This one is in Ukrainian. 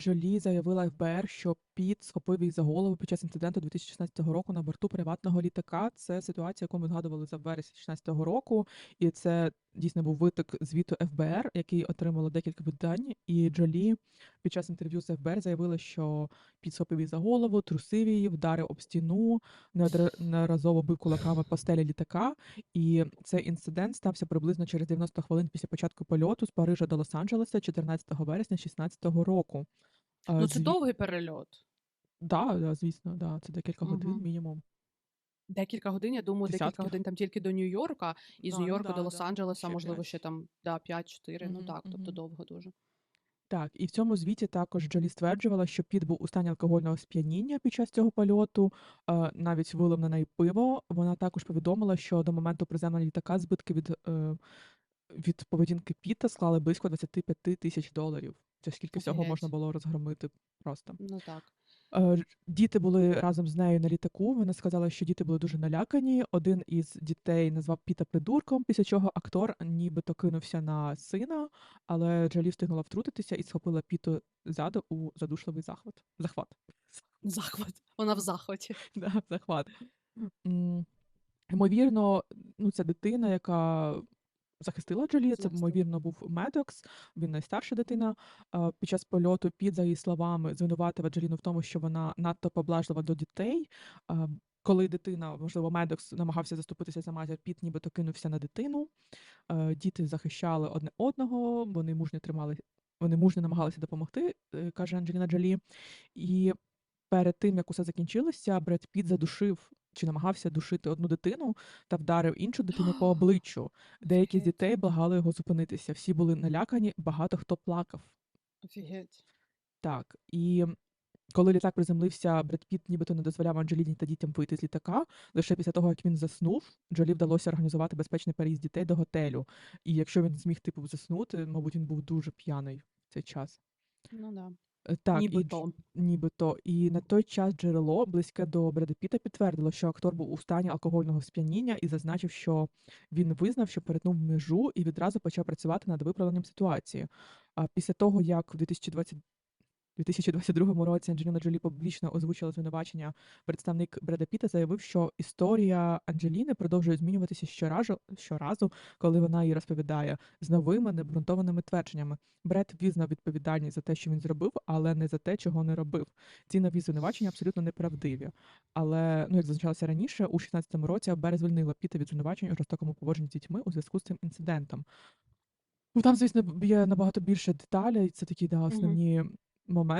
Джолі заявила ФБР, що Піт схопив їх за голову під час інциденту 2016 року на борту приватного літака. Це ситуація, яку ми згадували за вересня 2016 року, і це дійсно був виток звіту ФБР, який отримало декілька видань. І Джолі під час інтерв'ю з ФБР заявила, що Піт схопив її за голову, трусив її, вдарив об стіну, неодноразово бив кулаками по стелі літака. І цей інцидент стався приблизно через 90 хвилин після початку польоту з Парижа до Лос-Анджелеса 14 вересня 2016 року. Ну, це зві- довгий перельот. Да, да, звісно, да, це декілька годин мінімум. Декілька годин, я думаю, декілька годин там тільки до Нью-Йорка, і з ну Нью-Йорка да, до да, Лос-Анджелеса, ще можливо, ще там да, 5-4, ну Мгм, так, тобто довго дуже. Так, і в цьому звіті також Джолі стверджувала, що Піт був у стані алкогольного сп'яніння під час цього польоту, е, навіть вилив на неї пиво. Вона також повідомила, що до моменту приземлення літака збитки від, е, від поведінки Піта склали близько 25 тисяч доларів. Це скільки всього можна було розгромити просто. Ну так. Е, Діти були разом з нею на літаку. Вона сказала, що діти були дуже налякані. Один із дітей назвав Піта придурком, після чого актор нібито кинувся на сина, але Джолі встигнула втрутитися і схопила Піту ззаду у задушливий захват. Захват. Захват. Вона в захваті. Да, захват. М, Ймовірно, ну, це дитина, яка захистила Джолі. Це, ймовірно, був Медокс, він найстарша дитина. Під час польоту Піт, за її словами, звинуватив Джоліну в тому, що вона надто поблажлива до дітей. Коли дитина, можливо, Медокс намагався заступитися за матір, Піт нібито кинувся на дитину. Діти захищали одне одного, вони мужньо тримали, вони мужньо намагалися допомогти, е, каже Анджеліна Джолі. І перед тим, як усе закінчилося, Бред Піт задушив чи намагався душити одну дитину та вдарив іншу дитину по обличчю. Деякі з дітей благали його зупинитися. Всі були налякані, багато хто плакав. Офігеть. Так, і коли літак приземлився, Бред Піт нібито не дозволяв Анджеліні та дітям вийти з літака. Лише після того, як він заснув, Джолі вдалося організувати безпечний переїзд дітей до готелю. І якщо він зміг типу заснути, мабуть, він був дуже п'яний в цей час. Ну да. Е, Так, і Дж- Нібито. Нібито. І на той час джерело близьке до Бреда Піта підтвердило, що актор був у стані алкогольного сп'яніння і зазначив, що він визнав, що перетнув межу і відразу почав працювати над виправленням ситуації. А після того, як в 2020 2022 році Анджеліна Джолі публічно озвучила звинувачення, представник Бреда Піта заявив, що історія Анджеліни продовжує змінюватися щоразу, щоразу, коли вона її розповідає з новими необґрунтованими твердженнями. Бред визнав відповідальність за те, що він зробив, але не за те, чого не робив. Ці нові звинувачення абсолютно неправдиві. Але ну як зазначалося раніше, у 16-му році АБР звільнила Піта від звинувачень у жорстокому поводженні з дітьми у зв'язку з цим інцидентом. Ну там, звісно, є набагато більше деталей. Це такі да, основні moment.